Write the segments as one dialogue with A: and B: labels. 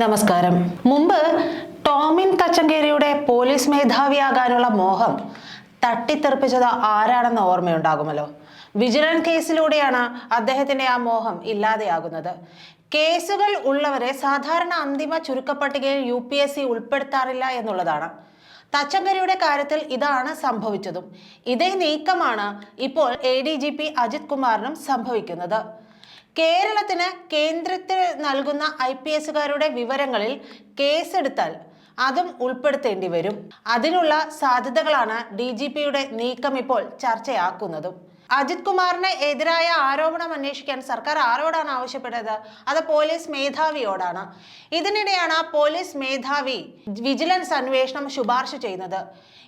A: നമസ്കാരം. മുമ്പ് ടോമിൻ തച്ചങ്കേരിയുടെ പോലീസ് മേധാവിയാകാനുള്ള മോഹം തട്ടിത്തെറിപ്പിച്ചത് ആരാണെന്ന് ഓർമ്മയുണ്ടാകുമല്ലോ? വിജിലൻസ് കേസിലൂടെയാണ് അദ്ദേഹത്തിന്റെ ആ മോഹം ഇല്ലാതെയാകുന്നത്. കേസുകൾ ഉള്ളവരെ സാധാരണ അന്തിമ ചുരുക്കപ്പട്ടികയിൽ യു പി എസ് സി ഉൾപ്പെടുത്താറില്ല എന്നുള്ളതാണ്. തച്ചങ്കരിയുടെ കാര്യത്തിൽ ഇതാണ് സംഭവിച്ചതും. ഇതേ നീക്കമാണ് ഇപ്പോൾ A D G P Ajith കുമാറിനും സംഭവിക്കുന്നത്. കേരളത്തിന് കേന്ദ്രത്തിൽ നൽകുന്ന ഐ പി എസുകാരുടെ വിവരങ്ങളിൽ കേസെടുത്താൽ അതും ഉൾപ്പെടുത്തേണ്ടി വരും. അതിനുള്ള സാധ്യതകളാണ് ഡി ജി പിയുടെ നീക്കം ഇപ്പോൾ ചർച്ചയാക്കുന്നതും. അജിത് കുമാറിന് എതിരായ ആരോപണം അന്വേഷിക്കാൻ സർക്കാർ ആരോടാണ് ആവശ്യപ്പെട്ടത്? അത് പോലീസ് മേധാവിയോടാണ്. ഇതിനിടെയാണ് പോലീസ് മേധാവി വിജിലൻസ് അന്വേഷണം ശുപാർശ ചെയ്യുന്നത്.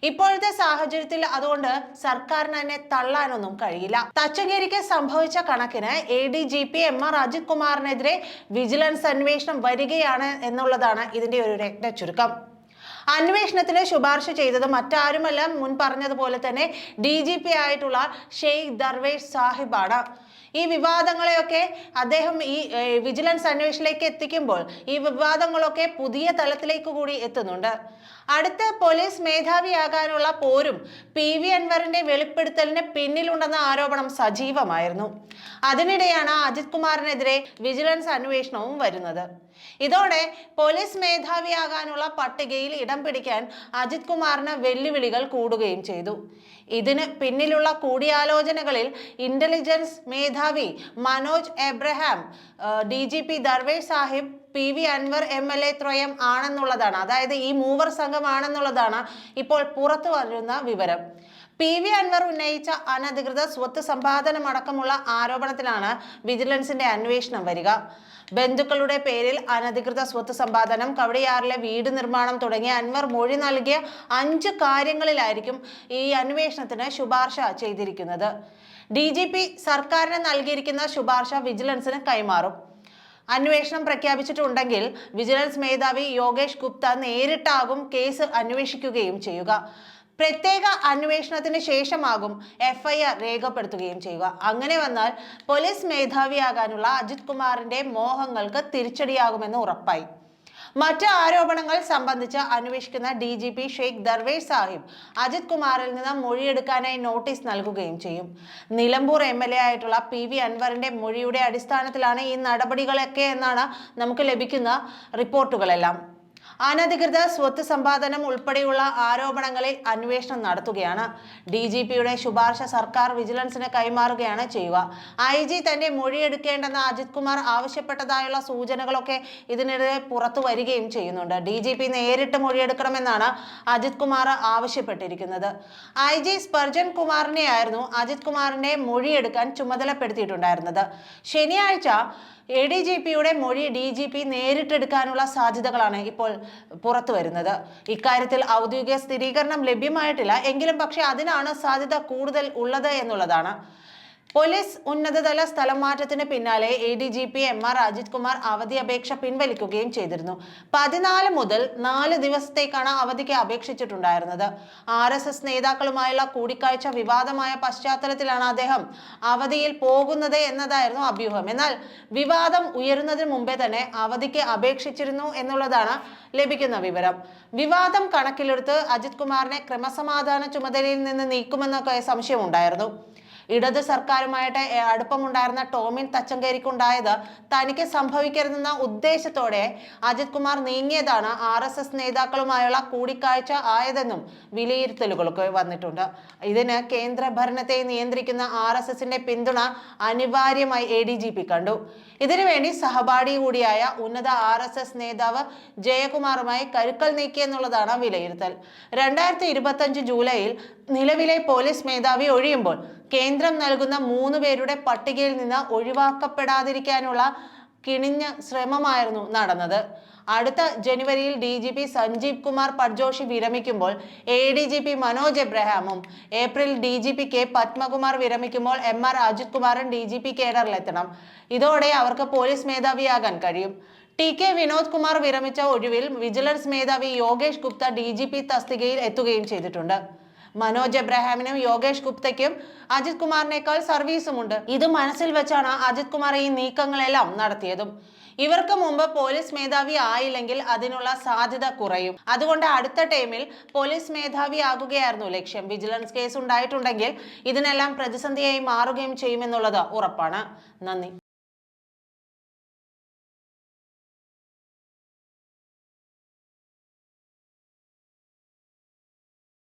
A: ഇപ്പോഴത്തെ സാഹചര്യത്തിൽ അതുകൊണ്ട് സർക്കാരിന് തന്നെ തള്ളാനൊന്നും കഴിയില്ല. തച്ചങ്കേരിക്ക് സംഭവിച്ച കണക്കിന് A D G P M R Ajith കുമാറിനെതിരെ vigilance അന്വേഷണം വരികയാണ് എന്നുള്ളതാണ് ഇതിന്റെ ഒരു രത്ന ചുരുക്കം അന്വേഷണത്തിന് ശുപാർശ ചെയ്തത് മറ്റാരുമല്ല മുൻ പറഞ്ഞതുപോലെ തന്നെ ഡി ജി പി ആയിട്ടുള്ള ഷെയ്ഖ് ദർവേഷ് സാഹിബാണ്. ഈ വിവാദങ്ങളെയൊക്കെ അദ്ദേഹം ഈ വിജിലൻസ് അന്വേഷണത്തിലേക്ക് എത്തിക്കുമ്പോൾ ഈ വിവാദങ്ങളൊക്കെ പുതിയ തലത്തിലേക്ക് കൂടി എത്തുന്നുണ്ട്. അടുത്ത പോലീസ് മേധാവിയാകാനുള്ള പോരും പി വി അൻവറിന്റെ വെളിപ്പെടുത്തലിന് പിന്നിലുണ്ടെന്ന ആരോപണം സജീവമായിരുന്നു. അതിനിടെയാണ് അജിത് കുമാറിനെതിരെ വിജിലൻസ് അന്വേഷണവും വരുന്നത്. ഇതോടെ പോലീസ് മേധാവിയാകാനുള്ള പട്ടികയിൽ ഇടം പിടിക്കാൻ അജിത് കുമാറിന് വെല്ലുവിളികൾ കൂടുകയും ചെയ്തു. ഇതിന് പിന്നിലുള്ള കൂടിയാലോചനകളിൽ ഇന്റലിജൻസ് മേധാവി Manoj Abraham D G P Darvesh Saheb P V Anvar M L A ത്രയം ആണെന്നുള്ളതാണ്. അതായത് ഈ മൂവർ സംഘമാണെന്നുള്ളതാണ് ഇപ്പോൾ പുറത്തു വരുന്ന വിവരം. പി വി അൻവർ ഉന്നയിച്ച അനധികൃത സ്വത്ത് സമ്പാദനമടക്കമുള്ള ആരോപണത്തിലാണ് വിജിലൻസിന്റെ അന്വേഷണം വരിക. ബന്ധുക്കളുടെ പേരിൽ അനധികൃത സ്വത്ത് സമ്പാദനം കവടിയാറിലെ വീട് നിർമ്മാണം തുടങ്ങിയ അൻവർ മൊഴി നൽകിയ അഞ്ച് കാര്യങ്ങളിലായിരിക്കും ഈ അന്വേഷണത്തിന് ശുപാർശ ചെയ്തിരിക്കുന്നത്. ഡി ജി പി സർക്കാരിന് നൽകിയിരിക്കുന്ന ശുപാർശ വിജിലൻസിന് കൈമാറും. അന്വേഷണം പ്രഖ്യാപിച്ചിട്ടുണ്ടെങ്കിൽ വിജിലൻസ് മേധാവി യോഗേഷ് ഗുപ്ത നേരിട്ടാകും കേസ് അന്വേഷിക്കുകയും ചെയ്യുക. പ്രത്യേക അന്വേഷണത്തിന് ശേഷമാകും എഫ്ഐആർ രേഖപ്പെടുത്തുകയും ചെയ്യുക. അങ്ങനെ വന്നാൽ പോലീസ് മേധാവിയാകാനുള്ള അജിത് കുമാറിന്റെ മോഹങ്ങൾക്ക് തിരിച്ചടിയാകുമെന്ന് ഉറപ്പായി. മറ്റ് ആരോപണങ്ങൾ സംബന്ധിച്ച് അന്വേഷിക്കുന്ന D G P Shaik Darvesh Saheb Ajith കുമാറിൽ നിന്ന് മൊഴിയെടുക്കാനായി നോട്ടീസ് നൽകുകയും ചെയ്യും. നിലമ്പൂർ എം എൽ എ ആയിട്ടുള്ള പി വി അൻവറിന്റെ മൊഴിയുടെ അടിസ്ഥാനത്തിലാണ് ഈ നടപടികളൊക്കെ എന്നാണ് നമുക്ക് ലഭിക്കുന്ന റിപ്പോർട്ടുകളെല്ലാം. അനധികൃത സ്വത്ത് സമ്പാദനം ഉൾപ്പെടെയുള്ള ആരോപണങ്ങളിൽ അന്വേഷണം നടത്തുകയാണ്. ഡി ജി പിയുടെ ശുപാർശ സർക്കാർ വിജിലൻസിന് കൈമാറുകയാണ് ചെയ്യുക. ഐ ജി തന്റെ മൊഴിയെടുക്കേണ്ടെന്ന് അജിത് കുമാർ ആവശ്യപ്പെട്ടതായുള്ള സൂചനകളൊക്കെ ഇതിനിടെ പുറത്തു വരികയും ചെയ്യുന്നുണ്ട്. ഡി ജി പി നേരിട്ട് മൊഴിയെടുക്കണമെന്നാണ് അജിത് കുമാർ ആവശ്യപ്പെട്ടിരിക്കുന്നത്. ഐ ജി സ്പർജൻ കുമാറിനെയായിരുന്നു അജിത് കുമാറിന്റെ മൊഴിയെടുക്കാൻ ചുമതലപ്പെടുത്തിയിട്ടുണ്ടായിരുന്നത്. ശനിയാഴ്ച എ ഡി ജി പിയുടെ മൊഴി ഡി ജി പി നേരിട്ടെടുക്കാനുള്ള സാധ്യതകളാണ് ഇപ്പോൾ പുറത്തു വരുന്നത്. ഇക്കാര്യത്തിൽ ഔദ്യോഗിക സ്ഥിരീകരണം ലഭ്യമായിട്ടില്ല. എങ്കിലും പക്ഷേ അതിനാണ് സാധ്യത കൂടുതൽ ഉള്ളത് എന്നുള്ളതാണ്. പോലീസ് ഉന്നതതല സ്ഥലം മാറ്റത്തിന് പിന്നാലെ A D G P M R Ajith Kumar അവധി അപേക്ഷ പിൻവലിക്കുകയും ചെയ്തിരുന്നു. പതിനാല് മുതൽ നാല് ദിവസത്തേക്കാണ് അവധിക്ക് അപേക്ഷിച്ചിട്ടുണ്ടായിരുന്നത്. ആർ എസ് എസ് നേതാക്കളുമായുള്ള കൂടിക്കാഴ്ച വിവാദമായ പശ്ചാത്തലത്തിലാണ് അദ്ദേഹം അവധിയിൽ പോകുന്നത് എന്നതായിരുന്നു അഭ്യൂഹം. എന്നാൽ വിവാദം ഉയരുന്നതിന് മുമ്പേ തന്നെ അവധിക്ക് അപേക്ഷിച്ചിരുന്നു എന്നുള്ളതാണ് ലഭിക്കുന്ന വിവരം. വിവാദം കണക്കിലെടുത്ത് അജിത് കുമാറിനെ ക്രമസമാധാന ചുമതലയിൽ നിന്ന് നീക്കുമെന്നൊക്കെ സംശയമുണ്ടായിരുന്നു. ഇടത് സർക്കാരുമായിട്ട് അടുപ്പമുണ്ടായിരുന്ന ടോമിൻ തച്ചങ്കേരിക്കുണ്ടായത് തനിക്ക് സംഭവിക്കരുതെന്ന ഉദ്ദേശത്തോടെ അജിത് കുമാർ നീങ്ങിയതാണ് ആർ എസ് എസ് നേതാക്കളുമായുള്ള കൂടിക്കാഴ്ച ആയതെന്നും വിലയിരുത്തലുകളൊക്കെ വന്നിട്ടുണ്ട്. ഇതിന് കേന്ദ്ര ഭരണത്തെ നിയന്ത്രിക്കുന്ന ആർ എസ് എസിന്റെ പിന്തുണ അനിവാര്യമായി എ ഡി ജി പി കണ്ടു. ഇതിനുവേണ്ടി സഹപാഠി കൂടിയായ ഉന്നത ആർ എസ് എസ് നേതാവ് ജയകുമാറുമായി കരുക്കൽ നീക്കിയെന്നുള്ളതാണ് വിലയിരുത്തൽ. രണ്ടായിരത്തി ഇരുപത്തഞ്ച് ജൂലൈയിൽ നിലവിലെ പോലീസ് മേധാവി ഒഴിയുമ്പോൾ കേന്ദ്രം നൽകുന്ന മൂന്ന് പേരുടെ പട്ടികയിൽ നിന്ന് ഒഴിവാക്കപ്പെടാതിരിക്കാനുള്ള കിണിഞ്ഞ ശ്രമമായിരുന്നു നടന്നത്. അടുത്ത ജനുവരിയിൽ D G P Sanjeev Kumar Patjoshi വിരമിക്കുമ്പോൾ A D G P Manoj എബ്രഹാമും April D G P K Padmakumar വിരമിക്കുമ്പോൾ M R Ajith കുമാറും ഡി ജി പി കേഡറിലെത്തണം. ഇതോടെ അവർക്ക് പോലീസ് മേധാവിയാകാൻ കഴിയും. ടി കെ വിനോദ് കുമാർ വിരമിച്ച ഒഴിവിൽ വിജിലൻസ് മേധാവി Yogesh Gupta D G P തസ്തികയിൽ എത്തുകയും ചെയ്തിട്ടുണ്ട്. മനോജ് എബ്രഹാമിനും യോഗേഷ് ഗുപ്തയ്ക്കും അജിത് കുമാറിനേക്കാൾ സർവീസുമുണ്ട്. ഇത് മനസ്സിൽ വെച്ചാണ് അജിത് കുമാർ ഈ നീക്കങ്ങളെല്ലാം നടത്തിയതും. ഇവർക്ക് മുമ്പ് പോലീസ് മേധാവി ആയില്ലെങ്കിൽ അതിനുള്ള സാധ്യത കുറയും. അതുകൊണ്ട് അടുത്ത ടൈമിൽ പോലീസ് മേധാവി ആകുകയായിരുന്നു ലക്ഷ്യം. വിജിലൻസ് കേസ് ഉണ്ടായിട്ടുണ്ടെങ്കിൽ ഇതിനെല്ലാം പ്രതിസന്ധിയായി മാറുകയും ചെയ്യുമെന്നുള്ളത് ഉറപ്പാണ്. നന്ദി.